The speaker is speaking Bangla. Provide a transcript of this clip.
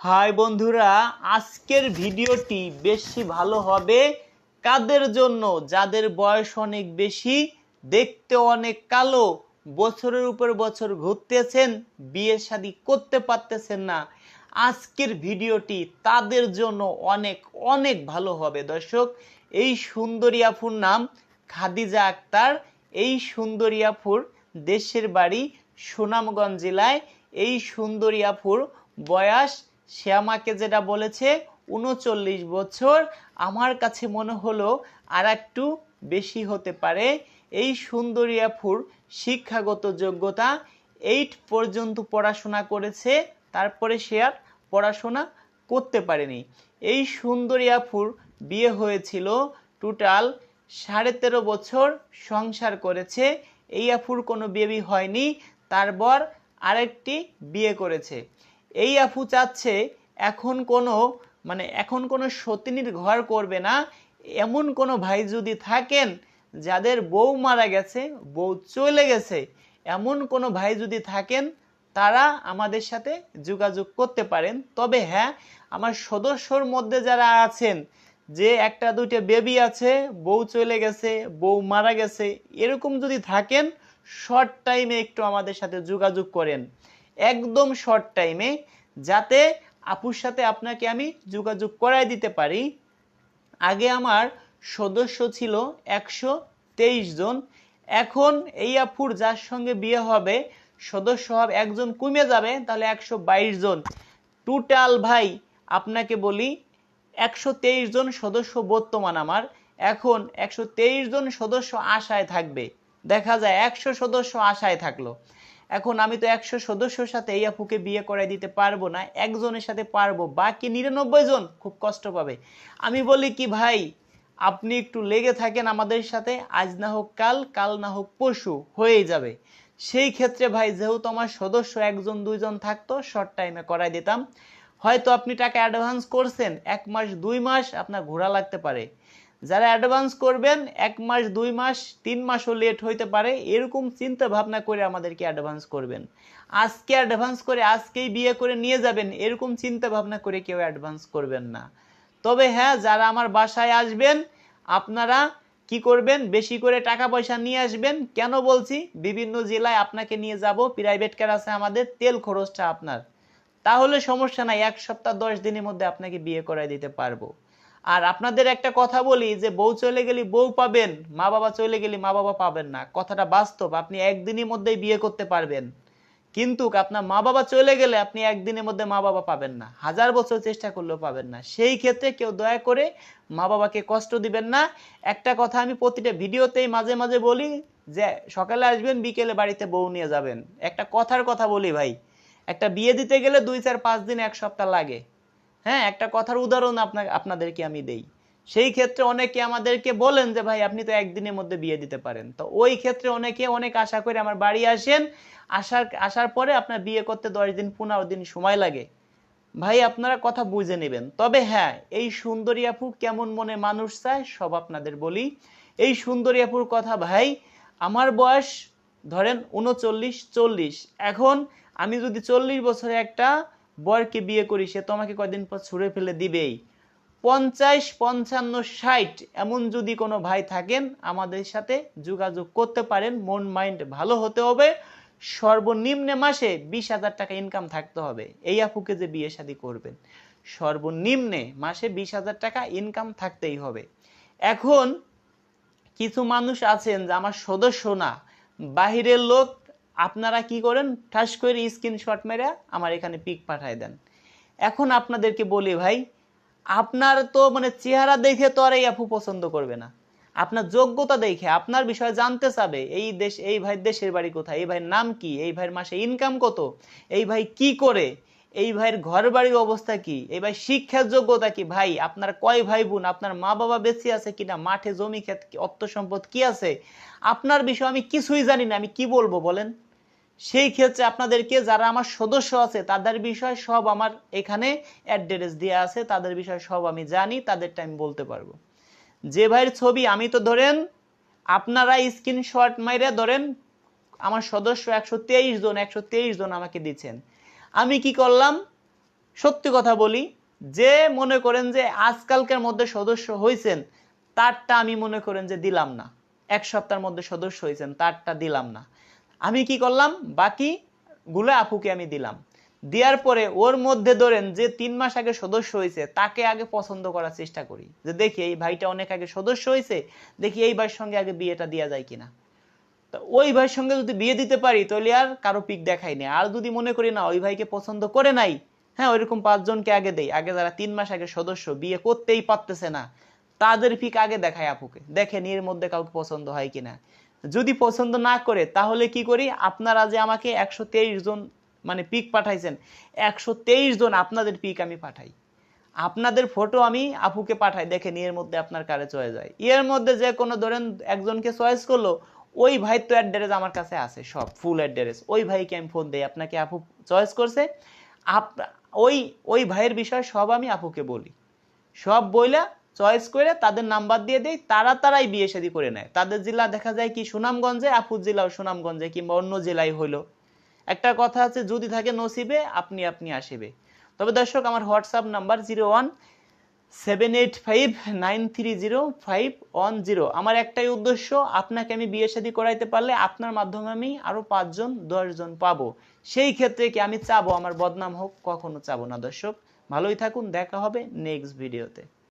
হাই বন্ধুরা, আজকের ভিডিওটি বেশি ভালো হবে কাদের জন্য? যাদের বয়স অনেক বেশি, দেখতে অনেক কালো, বছরের উপর বছর ঘুরতেছেন, বিয়ে শাদী করতে পারতেছেন না, আজকের ভিডিওটি তাদের জন্য অনেক অনেক ভালো হবে। দর্শক, এই সুন্দরী আফুর নাম খাদিজা আক্তার, এই সুন্দরী আফুর দেশের বাড়ি সুনামগঞ্জ জেলায়, এই সুন্দরী আফুর বয়স সে আমাকে যেটা বলেছে, উনচল্লিশ বছর আমার কাছে মনে হলো আর একটু বেশি হতে পারে। এই সুন্দরী আফুর শিক্ষাগত যোগ্যতা এইট পর্যন্ত পড়াশোনা করেছে, তারপরে সে আর পড়াশোনা করতে পারেনি। এই সুন্দরী আফুর বিয়ে হয়েছিল টোটাল সাড়ে তেরো বছর সংসার করেছে। এই আফুর কোনো বেবি হয়নি, তারপর আরেকটি বিয়ে করেছে। এই আফু চাচ্ছে এখন কোনো মানে এখন কোনো সতিনীর ঘর করবে না। এমন কোনো ভাই যদি থাকেন, যাদের বউ মারা গেছে, বউ চলে গেছে, এমন কোনো ভাই যদি থাকেন, তারা আমাদের সাথে যোগাযোগ করতে পারেন। তবে হ্যাঁ আমার সদস্যর মধ্যে যারা আছেন, যে একটা দুইটা বেবি আছে, বউ চলে গেছে, বউ মারা গেছে, এরকম যদি থাকেন শর্ট টাইমে একটু আমাদের সাথে যোগাযোগ করেন। একদম শর্ট টাইমে যাতে আপুর সাথে আপনাকে আমি যোগাযোগ করাই দিতে পারি। আগে আমার সদস্য ছিল একশো তেইশ জন। এখন এই আপুর যার সঙ্গে বিয়ে হবে, সদস্য হবে একজন কমে যাবে, তাহলে একশো বাইশ জন। টোটাল ভাই, আপনাকে বলি, একশো তেইশ জন সদস্য বর্তমান আমার। এখন একশো তেইশ জন সদস্য আশায় থাকবে। দেখা যায় একশো সদস্য আশায় থাকল। এখন আমি তো একশো সদস্যর সাথে এই আপুকে বিয়ে করাই দিতে পারব না, একজনের সাথে পারব, বাকি নিরানব্বই জন খুব কষ্ট পাবে। আমি বলি কি ভাই, আপনি একটু লেগে থাকেন আমাদের সাথে, আজ না হোক কাল কাল না হোক পশু হয়েই যাবে। সেই ক্ষেত্রে ভাই, যেহেতু আমার সদস্য একজন, দুইজন থাকতো শর্ট টাইমে করাই দিতাম। হয়তো আপনি টাকা অ্যাডভান্স করছেন, এক মাস, দুই মাস আপনার ঘোরা লাগতে পারে। যারা অ্যাডভান্স করবেন, এক মাস, দুই মাস, তিন মাসও লেট হইতে পারে, এরকম চিন্তা ভাবনা করে আমাদেরকে অ্যাডভান্স করবেন। আজকে অ্যাডভান্স করে, আজকেই বিয়ে করে নিয়ে যাবেন, এরকম চিন্তা ভাবনা করে কেউ অ্যাডভান্স করবেন না। তবে হ্যাঁ যারা আমার বাসায় আসবেন, আপনারা কি করবেন? বেশি করে টাকা পয়সা নিয়ে আসবেন। কেন বলছি? বিভিন্ন জেলায় আপনাকে নিয়ে যাব প্রাইভেট কার আছে আমাদের, তেল খরচটা আপনার। তাহলে সমস্যা নাই, এক সপ্তাহ, দশ দিনের মধ্যে আপনাকে বিয়ে করাই দিতে পারব। আর আপনাদের একটা কথা বলি যে বউ চলে গেলে বউ পাবেন মা বাবা চলে গেলে মা বাবা পাবেন না। কথাটা বাস্তব, আপনি একদিনের মধ্যেই বিয়ে করতে পারবেন। কিন্তু আপনার মা বাবা চলে গেলে আপনি একদিনের মধ্যে মা বাবা পাবেন না। হাজার বছর চেষ্টা করলেও পাবেন না। সেই ক্ষেত্রে কেউ দয়া করে মা বাবাকে কষ্ট দিবেন না। একটা কথা আমি প্রতিটা ভিডিওতেই মাঝে মাঝে বলি যে, সকালে আসবেন, বিকেলে বাড়িতে বউ নিয়ে যাবেন। একটা কথার কথা বলি ভাই। একটা বিয়ে দিতে গেলে দুই চার পাঁচ দিন এক সপ্তাহ লাগে। হ্যাঁ একটা কথার উদাহরণ আপনাকে আপনাদেরকে আমি দেই। সেই ক্ষেত্রে অনেকে আমাদেরকে বলেন যে, ভাই, আপনি তো একদিনের মধ্যে বিয়ে দিতে পারেন। তো ওই ক্ষেত্রে অনেকে, অনেক আশা করে আমার বাড়ি আসেন। আসার আসার পরে আপনার বিয়ে করতে দশ দিন, পনেরো দিন সময় লাগে। ভাই, আপনারা কথা বুঝে নেবেন। তবে হ্যাঁ এই সুন্দরী আপু কেমন মনে মানুষ চায়, সব আপনাদের বলি। এই সুন্দরী আপুর কথা, ভাই, আমার বয়স ধরেন উনচল্লিশ চল্লিশ। এখন আমি যদি চল্লিশ বছরে একটা বরকে বিয়ে করি, সে তো আমাকে কয়দিন পর ছুঁড়ে ফেলে দিবেই। পঞ্চাশ, পঞ্চান্ন, ষাট, এমন যদি কোনো ভাই থাকেন, আমাদের সাথে যোগাযোগ করতে পারেন, মন, মাইন্ড ভালো হতে হবে। সর্বনিম্নে মাসে বিশ হাজার টাকা ইনকাম থাকতে হবে। এই আপুকে যে বিয়ে শাদী করবেন, সর্বনিম্নে মাসে বিশ হাজার টাকা ইনকাম থাকতেই হবে। এখন কিছু মানুষ আছেন যে আমার সদস্য না, বাহিরের লোক আপনারা কি করেন? ঠাস করে স্ক্রিনশট মেরে আমার এখানে পিক পাঠায় দেন। এখন আপনাদেরকে বলি ভাই, আপনার তো মানে চেহারা দেখে তো আর এই আপু পছন্দ করবে না। আপনার যোগ্যতা দেখে, আপনার বিষয়ে জানতে চাবে, এই দেশ, এই ভাই দেশের বাড়ি কোথায়? এই ভাইয়ের নাম কি? এই ভাইয়ের মাসে ইনকাম কত? এই ভাই কি করে? এই ভাইয়ের ঘর বাড়ির অবস্থা কি? এই ভাই শিক্ষার যোগ্যতা কি? ভাই, আপনার কয় ভাই বোন? আপনার মা বাবা বেঁচে আছে কিনা? মাঠে জমি ক্ষেত, অর্থ সম্পদ কি আছে? আপনার বিষয়ে আমি কিছুই জানি না, আমি কি বলব বলেন? সেই ক্ষেত্রে আপনাদেরকে যারা আমার সদস্য আছে, তাদের বিষয় সব আমার এখানে অ্যাড্রেস দেওয়া আছে, তাদের বিষয় সব আমি জানি তাদেরটা আমি বলতে পারব। যে ভাইয়ের ছবি আমি তো ধরেন, আপনারা স্ক্রিনশট মাইরে ধরেন, আমার সদস্য একশো তেইশ জন, একশো তেইশ জন আমাকে দিচ্ছেন। আমি কি করলাম? সত্যি কথা বলি, যে মনে করেন যে আজকালকার মধ্যে সদস্য হয়েছেন তারটা আমি মনে করেন যে দিলাম না। এক সপ্তাহের মধ্যে সদস্য হয়েছেন তারটা দিলাম না। আমি কি করলাম? বাকি গুলো আপুকে আমি দিলাম। দেওয়ার পরে ওর মধ্যে ধরেন যে তিন মাস আগে সদস্য হয়েছে, তাকে আগে পছন্দ করার চেষ্টা করি। যে দেখি এই ভাইটা অনেক আগে সদস্য হয়েছে, দেখি এই ভাইয়ের সঙ্গে আগে বিয়েটা দেওয়া যায় কিনা। তা ওই ভাইয়ের সঙ্গে যদি বিয়ে দিতে পারি, তাহলে আর কারও পিক দেখাই না আর যদি মনে করি না, ওই ভাইকে পছন্দ করে নাই হ্যাঁ ওইরকম পাঁচজনকে আগে দেই। আগে যারা তিন মাস আগে সদস্য, বিয়ে করতেই পারতেছে না, তাদের পিক আগে দেখায় আপুকে। দেখেন এর মধ্যে কাউকে পছন্দ হয় কিনা। যদি পছন্দ না করে, তাহলে কি করি? আপনারা যে আমাকে একশো তেইশ জন মানে পিক পাঠাইছেন, একশো তেইশ জন আপনাদের পিক আমি পাঠাই। আপনাদের ফটো আমি আপুকে পাঠাই, দেখেন এর মধ্যে আপনার কারে চয়ে যায় এর মধ্যে যে কোনো ধরেন একজনকে চয়েস করল, ওই ভাই তো অ্যাড্রেস আমার কাছে আছে, সব ফুল অ্যাড্রেস ওই ভাইকে আমি ফোন দেই, আপনাকে আপু চয়েস করছে। আপ ওই ওই ভাইয়ের বিষয় সব আমি আপুকে বলি। সব বইলা চয়েস করে তাদের নাম্বার দিয়ে দেই, তারা তারাই বিয়ে শাদী করে নেয়। তাদের জেলা দেখা যায় কি সুনামগঞ্জে, আপুর জেলাও সুনামগঞ্জে কিংবা অন্য জেলায় হইল। একটা কথা আছে, যদি থাকে নসিবে, আপনি আপনি আসিবে। তবে দর্শক, আমার WhatsApp number zero one seven eight five nine three zero five one zero. আমার একটাই উদ্দেশ্য, আপনাকে আমি বিয়ে শাদী করাইতে পারলে আপনার মাধ্যমে আমি আরও পাঁচজন, দশজন পাবো। সেই ক্ষেত্রে কি আমি চাবো? আমার বদনাম হোক, কখনো চাবো না দর্শক। ভালোই থাকুন, দেখা হবে নেক্সট ভিডিওতে